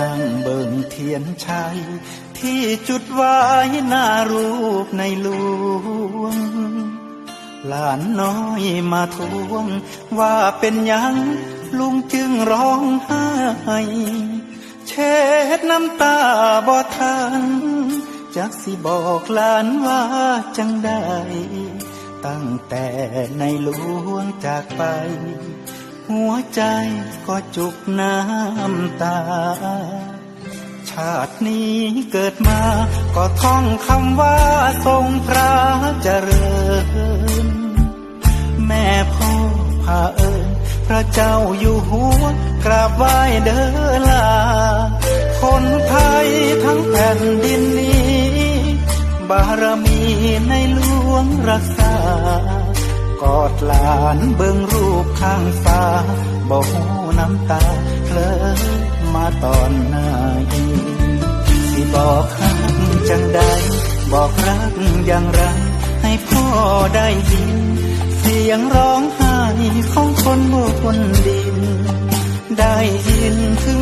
นั่งเบิ่งเทียนชัย ที่จุดไว้หน้ารูปในหลวง หลานน้อยมาทวง ว่าเป็นยังลุงจึงร้องไห้เช็ดน้ำตาบ่ทันจักสิบอกหลานว่าจังได้ ตั้งแต่ในหลวงจากไป หัวใจก็จุกน้ำตา ชาตินี้เกิดมาก็ท่องคำว่าทรงพระเจริญ แม่พ่อพาเอิญพระเจ้าอยู่หัวกราบไหว้เด้อลา คนไทยทั้งแผ่นดินนี้ บารมีในหลวงรักษา กหลานเบิ่งรูปข้างฟ้าบอกหูน้ำตาเพลอมาตอนไหนสิบอกฮักจังใดบอกรักอย่างไร ให้พ่อได้ยิน เสียงร้องไห้ของคนบนดิน ได้ยินถึง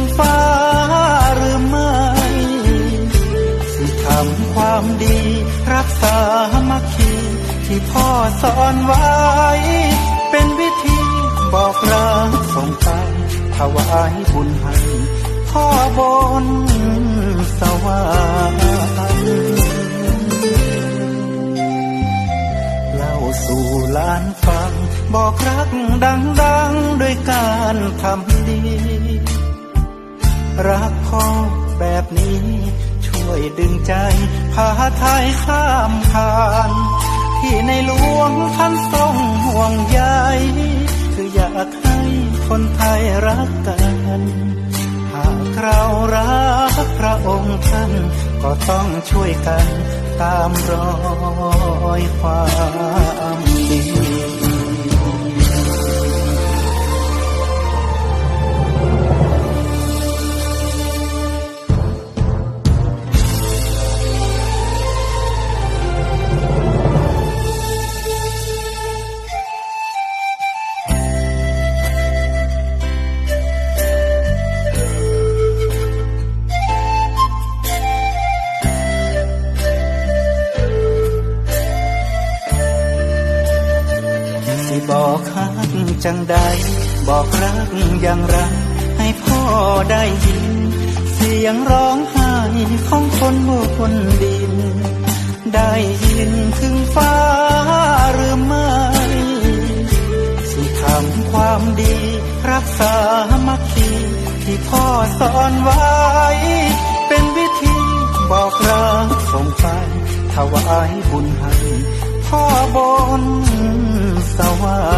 ที่พ่อสอนไว้ เป็นวิธีบอกรักส่งไปถวายบุญให้พ่อบนสวรรค์เล่าสู่หลานฟัง บอกรักดังๆด้วยการทำดี รักพ่อแบบนี้ ช่วยดึงใจ พาไทยข้ามผ่าน ที่ในหลวงท่านทรงห่วงใยคืออยากให้คนไทยรักกันหากเรารักพระองค์ท่านก็ต้องช่วยกันตามรอยความดี สิบอกฮักจังใด บอกรักอย่างไร ให้พ่อได้ยิน เสียงร้องไห้ของคนบนดิน ได้ยินถึงฟ้าหรือไม่สิทำความดี รักษามัคคีที่พ่อสอนไว้ เป็นวิธีบอกรักส่งไปถวายบุญให้พ่อบน สวรร